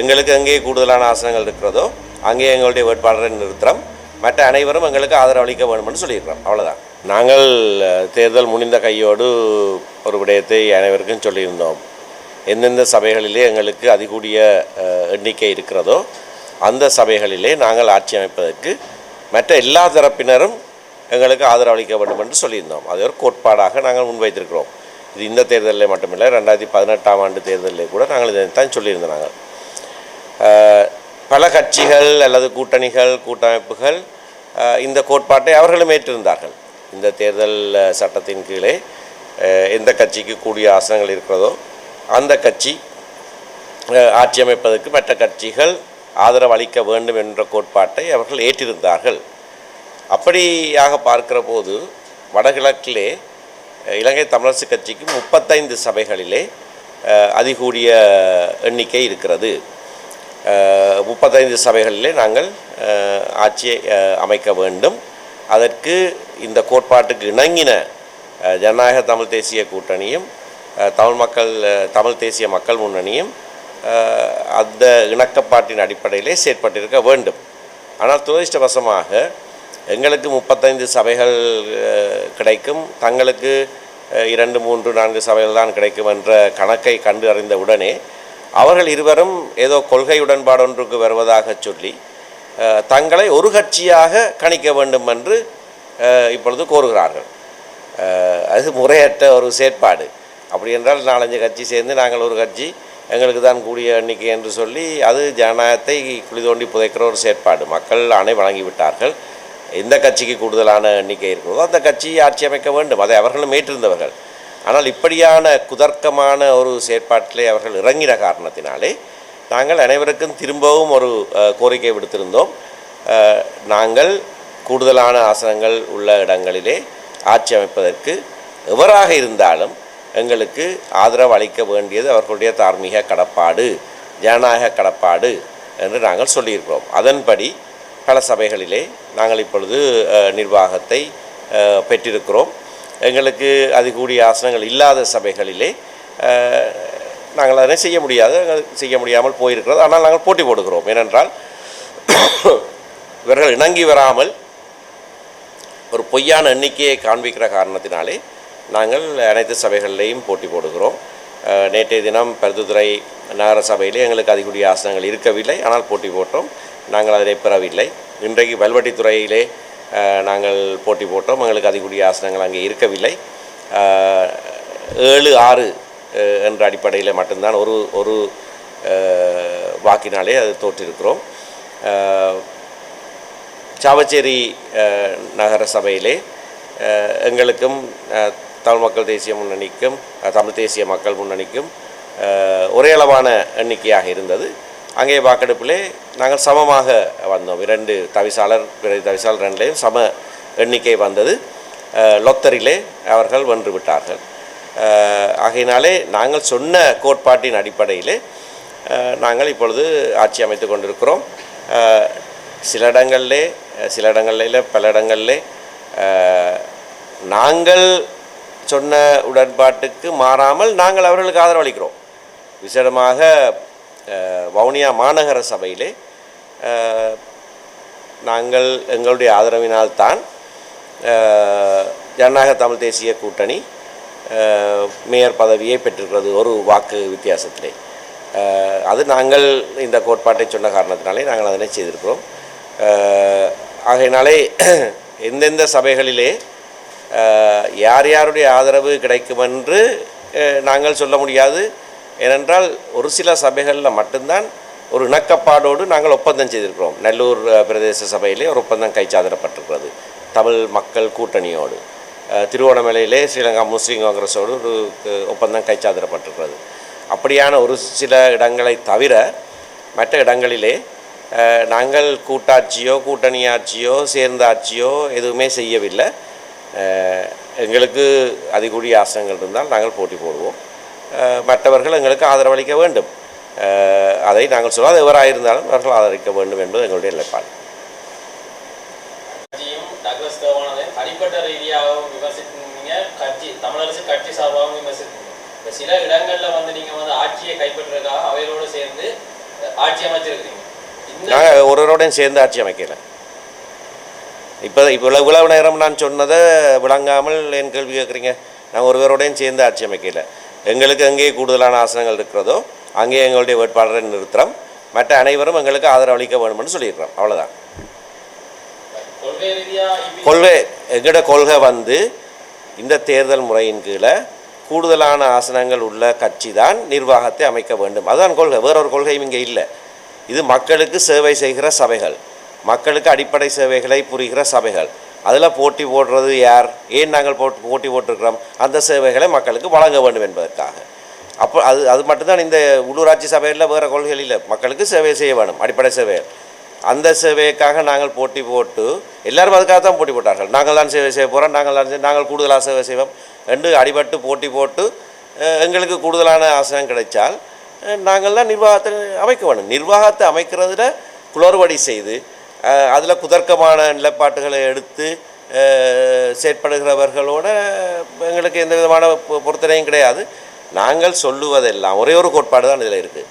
எங்களுக்கு எங்கே கூடுதலான ஆசனங்கள் இருக்கிறதோ அங்கே எங்களுடைய வேட்பாளரை நிறுத்துகிறோம் மற்ற அனைவரும் எங்களுக்கு ஆதரவு அளிக்க வேண்டும்னு சொல்லியிருக்கிறோம். அவ்வளோதான் நாங்கள் தேர்தல் முடிந்த கையோடு ஒரு விடயத்தை அனைவருக்கும் சொல்லியிருந்தோம். எந்தெந்த சபைகளிலே எங்களுக்கு அதிகூடிய எண்ணிக்கை இருக்கிறதோ அந்த சபைகளிலே நாங்கள் ஆட்சி அமைப்பதற்கு மற்ற எல்லா தரப்பினரும் எங்களுக்கு ஆதரவு அளிக்க வேண்டும் என்று சொல்லியிருந்தோம். அது ஒரு கோட்பாடாக நாங்கள் முன்வைத்திருக்கிறோம். இது இந்த தேர்தலில் மட்டுமில்லை ரெண்டாயிரத்தி பதினெட்டாம் ஆண்டு தேர்தலில் கூட நாங்கள் இதைத்தான் சொல்லியிருந்தோம் நாங்கள். பல கட்சிகள் அல்லது கூட்டணிகள் கூட்டமைப்புகள் இந்த கோட்பாட்டை அவர்களும் ஏற்றிருந்தார்கள். இந்த தேர்தல் சட்டத்தின் கீழே எந்த கட்சிக்கு கூடிய ஆசனங்கள் இருக்கிறதோ அந்த கட்சி ஆட்சி அமைப்பதற்கு மற்ற கட்சிகள் ஆதரவு அளிக்க வேண்டும் என்ற கோட்பாட்டை அவர்கள் ஏற்றிருந்தார்கள். அப்படியாக பார்க்கிற போது வடகிழக்கிலே இலங்கை தமிழரசு கட்சிக்கு முப்பத்தைந்து சபைகளிலே அதிகூடிய எண்ணிக்கை இருக்கிறது. முப்பத்தைந்து சபைகளிலே நாங்கள் ஆட்சியை அமைக்க வேண்டும். அதற்கு இந்த கோட்பாட்டுக்கு இணங்கின ஜனநாயக தமிழ் தேசிய கூட்டணியும் தமிழ் மக்கள் தமிழ் தேசிய மக்கள் முன்னணியும் அந்த இணக்கப்பாட்டின் அடிப்படையிலே செயற்பட்டிருக்க வேண்டும். ஆனால் துரதிருஷ்டவசமாக எங்களுக்கு முப்பத்தைந்து சபைகள் கிடைக்கும். தங்களுக்கு இரண்டு மூன்று நான்கு சபைகள் தான் கிடைக்கும் என்ற கணக்கை கண்டு அறிந்த உடனே அவர்கள் இருவரும் ஏதோ கொள்கை உடன்பாடு ஒன்றுக்கு வருவதாக சொல்லி தங்களை ஒரு கட்சியாக கணிக்க வேண்டும் என்று இப்பொழுது கோருகிறார்கள். அது முறையற்ற ஒரு செயற்பாடு. அப்படி என்றால் நாலஞ்சு கட்சி சேர்ந்து நாங்கள் ஒரு கட்சி எங்களுக்கு தான் கூடிய எண்ணிக்கை என்று சொல்லி அது ஜனநாயகத்தை குழி தோண்டி புதைக்கிற ஒரு செயற்பாடு. மக்கள் ஆணை வழங்கிவிட்டார்கள். எந்த கட்சிக்கு கூடுதலான எண்ணிக்கை இருக்கிறதோ அந்த கட்சியை ஆட்சி அமைக்க வேண்டும். அதை அவர்களும் ஏற்றிருந்தவர்கள். ஆனால் இப்படியான குதர்க்கமான ஒரு செயற்பாட்டிலே அவர்கள் இறங்கின காரணத்தினாலே நாங்கள் அனைவருக்கும் திரும்பவும் ஒரு கோரிக்கை விடுத்திருந்தோம். நாங்கள் கூடுதலான ஆசனங்கள் உள்ள இடங்களிலே ஆட்சி அமைப்பதற்கு எவராக இருந்தாலும் எங்களுக்கு ஆதரவு அளிக்க வேண்டியது அவர்களுடைய தார்மீக கடப்பாடு ஜனநாயக கடப்பாடு என்று நாங்கள் சொல்லியிருக்கிறோம். அதன்படி பல சபைகளிலே நாங்கள் இப்பொழுது நிர்வாகத்தை பெற்றிருக்கிறோம். எங்களுக்கு அது கூடிய ஆசனங்கள் இல்லாத சபைகளிலே நாங்கள் அதனை செய்ய முடியாது செய்ய முடியாமல் போயிருக்கிறது. ஆனால் நாங்கள் போட்டி போடுகிறோம். ஏனென்றால் இவர்கள் இணங்கி வராமல் ஒரு பொய்யான எண்ணிக்கையை காண்பிக்கிற காரணத்தினாலே நாங்கள் அனைத்து சபைகளிலேயும் போட்டி போடுகிறோம். நேற்றைய தினம் பருத்துத்துறை நகர சபையிலே எங்களுக்கு அதிகூடிய ஆசனங்கள் இருக்கவில்லை. ஆனால் போட்டி போட்டோம். நாங்கள் அதனை பெறவில்லை. இன்றைக்கு வல்வட்டித்துறையிலே நாங்கள் போட்டி போட்டோம். எங்களுக்கு அதிகூடிய ஆசனங்கள் அங்கே இருக்கவில்லை. ஏழு ஆறு என்ற அடிப்படையில் மட்டும்தான் ஒரு ஒரு வாக்கினாலே அது தோற்றிருக்கிறோம். சாவச்சேரி நகர சபையிலே எங்களுக்கும் தமிழ் மக்கள் தேசிய முன்னணிக்கும் தமிழ் தேசிய மக்கள் முன்னணிக்கும் ஒரே அளவான எண்ணிக்கையாக இருந்தது. அங்கே வாக்கெடுப்பிலே நாங்கள் சமமாக வந்தோம். இரண்டு தவிசாளர் பிற தவிசாளர் ரெண்டுலேயும் சம எண்ணிக்கை வந்தது. லொத்தரிலே அவர்கள் வென்று விட்டார்கள். ஆகையினாலே நாங்கள் சொன்ன கோட்பாட்டின் அடிப்படையிலே நாங்கள் இப்பொழுது ஆட்சி அமைத்து கொண்டிருக்கிறோம். சில இடங்களிலே சில இடங்களில் பல இடங்களிலே நாங்கள் சொன்ன உடன்பாட்டுக்கு மாறாமல் நாங்கள் அவர்களுக்கு ஆதரவளிக்கிறோம். விசேடமாக வவுனியா மாநகர சபையிலே நாங்கள் எங்களுடைய ஆதரவினால்தான் ஜனநாயக தமிழ் தேசிய கூட்டணி மேயர் பதவியை பெற்றிருக்கிறது ஒரு வாக்கு வித்தியாசத்திலே. அது நாங்கள் இந்த கோட்பாட்டை சொன்ன காரணத்தினாலே நாங்கள் அதனை செய்திருக்கிறோம். ஆகையினாலே எந்தெந்த சபைகளிலே யார் யாருடைய ஆதரவு கிடைக்கும் என்று நாங்கள் சொல்ல முடியாது. ஏனென்றால் ஒரு சில சபைகளில் மட்டும்தான் ஒரு இணக்கப்பாடோடு நாங்கள் ஒப்பந்தம் செய்திருக்கிறோம். நெல்லூர் பிரதேச சபையிலே ஒரு ஒப்பந்தம் கைச்சாதிடப்பட்டிருக்கிறது தமிழ் மக்கள் கூட்டணியோடு திருவோணமலையிலே ஸ்ரீலங்கா முஸ்லீம் காங்கிரஸோடு ஒரு ஒப்பந்தம் கைச்சாதிடப்பட்டிருக்கிறது அப்படியான ஒரு சில இடங்களை தவிர மற்ற இடங்களிலே நாங்கள் கூட்டாட்சியோ கூட்டணி ஆட்சியோ சேர்ந்த ஆட்சியோ எதுவுமே செய்யவில்லை. எங்களுக்கு அதிகூடிய ஆசனங்கள் இருந்தால் நாங்கள் போட்டி போடுவோம். மற்றவர்கள் எங்களுக்கு ஆதரவளிக்க வேண்டும். அதை நாங்கள் சொல்ல எவராக இருந்தாலும் அவர்கள் ஆதரிக்க வேண்டும் என்பது எங்களுடைய நிலைப்பாடு. தனிப்பட்ட ரீதியாகவும் விமர்சித்தீங்க கட்சி தமிழரசு கட்சி சார்பாகவும் விமர்சித்தீங்க இப்போ சில இடங்கள்ல வந்து நீங்க வந்து ஆட்சியை கைப்பற்றுறதுக்காக அவையோடு சேர்ந்து ஆட்சி அமைச்சிருக்கீங்க இந்த நாங்கள் ஒருவரோடையும் சேர்ந்து ஆட்சி அமைக்கல. இப்போ இப்போ இவ்வளவு இவ்வளவு நேரம் நான் சொன்னதை விளங்காமல் என் கேள்வி கேட்குறீங்க? நாங்கள் ஒருவரோடையும் சேர்ந்து ஆட்சி அமைக்கல. எங்களுக்கு எங்கே கூடுதலான ஆசனங்கள் இருக்கிறதோ அங்கே எங்களுடைய வேட்பாளரை நிறுத்துகிறோம் மற்ற அனைவரும் எங்களுக்கு ஆதரவு அளிக்க வேணும்னு சொல்லியிருக்கிறோம். அவ்வளோதான் கொள்கை ரீதியா கொள்கை எங்களோட கொள்கை வந்து இந்த தேர்தல் முறையின் கீழே கூடுதலான ஆசனங்கள் உள்ள கட்சி தான் நிர்வாகத்தை அமைக்க வேண்டும். அதுதான் கொள்கை. வேறொரு கொள்கையும் இங்கே இல்லை. இது மக்களுக்கு சேவை செய்கிற சபைகள். மக்களுக்கு அடிப்படை சேவைகளை புரிகிற சபைகள். அதில் போட்டி போடுறது யார்? ஏன் நாங்கள் போட்டு போட்டி போட்டிருக்கிறோம்? அந்த சேவைகளை மக்களுக்கு வழங்க வேண்டும் என்பதற்காக. அப்போ அது அது மட்டும்தான் இந்த உள்ளூராட்சி சபையில் வேறு கொள்கைகள் இல்லை. மக்களுக்கு சேவை செய்ய வேணும் அடிப்படை சேவைகள் அந்த சேவைக்காக நாங்கள் போட்டி போட்டு எல்லாரும் அதுக்காக தான் போட்டி போட்டார்கள். நாங்கள் தான் சேவை செய்ய போகிறோம் நாங்கள் தான் நாங்கள் கூடுதலாக சேவை செய்வோம் ரெண்டு அடிபட்டு போட்டி போட்டு எங்களுக்கு கூடுதலான ஆசனம் கிடைச்சால் நாங்கள் தான் நிர்வாகத்தை அமைக்க வேணும் நிர்வாகத்தை அமைக்கிறதுல குளறுபடி செய்து அதில் குதர்க்கமான நிலைப்பாட்டுகளை எடுத்து செயற்படுகிறவர்களோட எங்களுக்கு எந்த விதமான பொ- பொருத்தனையும் கிடையாது. நாங்கள் சொல்லுவதெல்லாம் ஒரே ஒரு கோட்பாடு தான் இதில் இருக்குது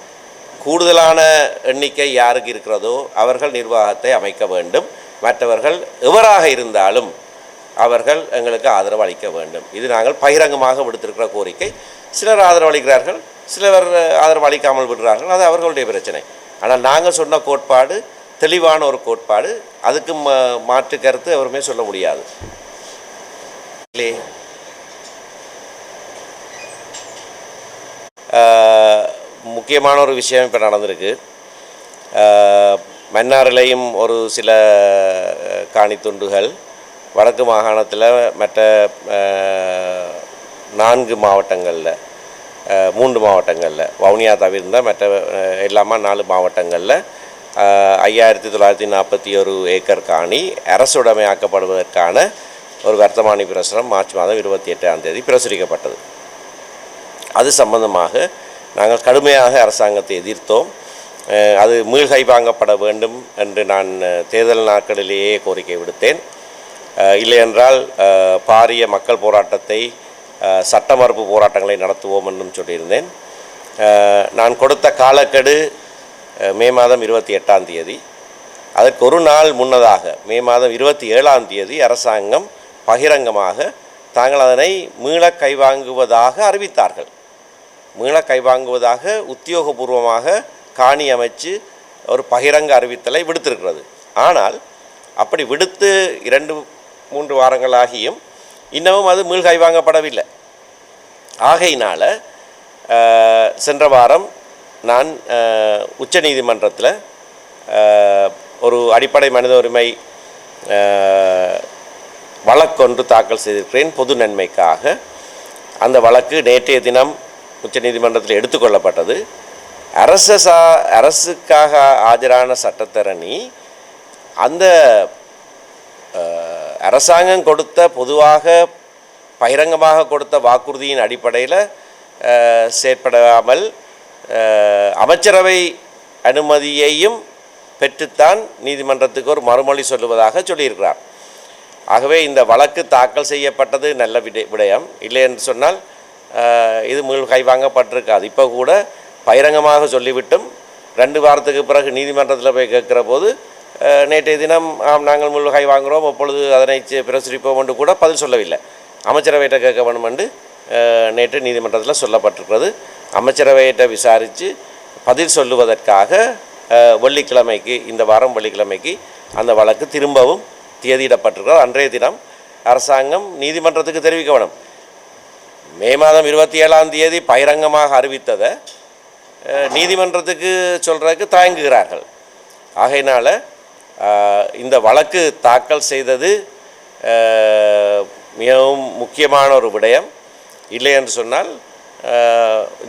கூடுதலான எண்ணிக்கை யாருக்கு இருக்கிறதோ அவர்கள் நிர்வாகத்தை அமைக்க வேண்டும். மற்றவர்கள் எவராக இருந்தாலும் அவர்கள் எங்களுக்கு ஆதரவு அளிக்க வேண்டும். இது நாங்கள் பகிரங்கமாக விடுத்திருக்கிற கோரிக்கை. சிலர் ஆதரவு அளிக்கிறார்கள் சிலர் ஆதரவு அளிக்காமல் விடுறார்கள் அது அவர்களுடைய பிரச்சனை. ஆனால் நாங்கள் சொன்ன கோட்பாடு தெளிவான ஒரு கோட்பாடு. அதுக்கு மாற்று கருத்து எவருமே சொல்ல முடியாது. முக்கியமான ஒரு விஷயம் இப்போ நடந்திருக்கு. மன்னாரிலையும் ஒரு சில காணித்துண்டுகள் வடக்கு மாகாணத்தில் மற்ற நான்கு மாவட்டங்களில் மூன்று மாவட்டங்களில் வவுனியா தவிர்ந்த மற்ற எல்லாமா நாலு மாவட்டங்களில் ஐயாயிரத்தி தொள்ளாயிரத்தி நாற்பத்தி ஒரு ஏக்கர் காணி அரசுடைமையாக்கப்படுவதற்கான ஒரு வர்த்தமானி பிரசுரம் மார்ச் மாதம் இருபத்தி எட்டாம் தேதி பிரசுரிக்கப்பட்டது. அது சம்பந்தமாக நாங்கள் கடுமையாக அரசாங்கத்தை எதிர்த்தோம். அது மீள்கை வாங்கப்பட வேண்டும் என்று நான் தேர்தல் நாட்களிலேயே கோரிக்கை விடுத்தேன். இல்லையென்றால் பாரிய மக்கள் போராட்டத்தை சட்டமறுப்பு போராட்டங்களை நடத்துவோம் என்றும் சொல்லியிருந்தேன். நான் கொடுத்த காலக்கெடு மே மாதம் இருபத்தி எட்டாம் தேதி. அதற்கு ஒரு நாள் முன்னதாக மே மாதம் இருபத்தி ஏழாம் தேதி அரசாங்கம் பகிரங்கமாக தாங்கள் அதனை மீள கைவாங்குவதாக அறிவித்தார்கள். மீள கைவாங்குவதாக உத்தியோகபூர்வமாக காணி அமைச்சு ஒரு பகிரங்க அறிவித்தலை விடுத்திருக்கிறது. ஆனால் அப்படி விடுத்து இரண்டு மூன்று வாரங்களாகியும் இன்னமும் அது மீள் கைவாங்கப்படவில்லை ஆகையினால் சென்ற வாரம் நான் உச்ச நீதிமன்றத்தில் ஒரு அடிப்படை மனித உரிமை வழக்கொன்று தாக்கல் செய்திருக்கிறேன் பொது நன்மைக்காக. அந்த வழக்கு நேற்றைய தினம் உச்ச நீதிமன்றத்தில் எடுத்துக்கொள்ளப்பட்டது அரச சா அரசுக்காக ஆஜரான சட்டத்தரணி அந்த அரசாங்கம் கொடுத்த பொதுவாக பகிரங்கமாக கொடுத்த வாக்குறுதியின் அடிப்படையில் செயற்படாமல் அமைச்சரவை அனுமதியையும் பெற்றுத்தான் நீதிமன்றத்துக்கு ஒரு மறுமொழி சொல்லுவதாக சொல்லியிருக்கிறார். ஆகவே இந்த வழக்கு தாக்கல் செய்யப்பட்டது நல்ல விட விடயம். இல்லை என்று சொன்னால் இது மீள் கைவாங்கப்பட்டிருக்காது. இப்போ கூட பகிரங்கமாக சொல்லிவிட்டும். ரெண்டு வாரத்துக்கு பிறகு நீதிமன்றத்தில் போய் கேட்குற போது நேற்றைய தினம் ஆம் நாங்கள் முள் கை வாங்குகிறோம் அப்பொழுது அதனை பிரசுரிப்போம் என்று கூட பதில் சொல்லவில்லை. அமைச்சரவைகிட்ட கேட்க வேண்டும் என்று நேற்று நீதிமன்றத்தில் சொல்லப்பட்டிருக்கிறது. அமைச்சரவையிட்ட விசாரித்து பதில் சொல்லுவதற்காக வெள்ளிக்கிழமைக்கு இந்த வாரம் வெள்ளிக்கிழமைக்கு அந்த வழக்கு திரும்பவும் தேதியிடப்பட்டிருக்கிறது. அன்றைய தினம் அரசாங்கம் நீதிமன்றத்துக்கு தெரிவிக்க வேணும் மே மாதம் இருபத்தி ஏழாம் தேதி பகிரங்கமாக அறிவித்ததை நீதிமன்றத்துக்கு சொல்கிறதுக்கு தயங்குகிறார்கள். ஆகையினால் இந்த வழக்கு தாக்கல் செய்தது மிகவும் முக்கியமான ஒரு விடயம். இல்லை என்று சொன்னால்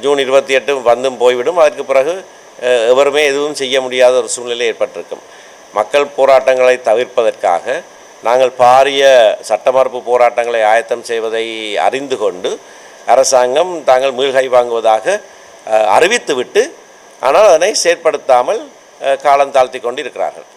ஜூன் இருபத்தி எட்டு வந்தும் போய்விடும். அதற்கு பிறகு எவருமே எதுவும் செய்ய முடியாத ஒரு சூழ்நிலை ஏற்பட்டிருக்கும். மக்கள் போராட்டங்களை தவிர்ப்பதற்காக நாங்கள் பாரிய சட்டமறுப்பு போராட்டங்களை ஆயத்தம் செய்வதை அறிந்து கொண்டு அரசாங்கம் தாங்கள் மீள்கை வாங்குவதாக அறிவித்துவிட்டு ஆனால் அதனை செயற்படுத்தாமல் காலம் தாழ்த்தி கொண்டு இருக்கிறார்கள்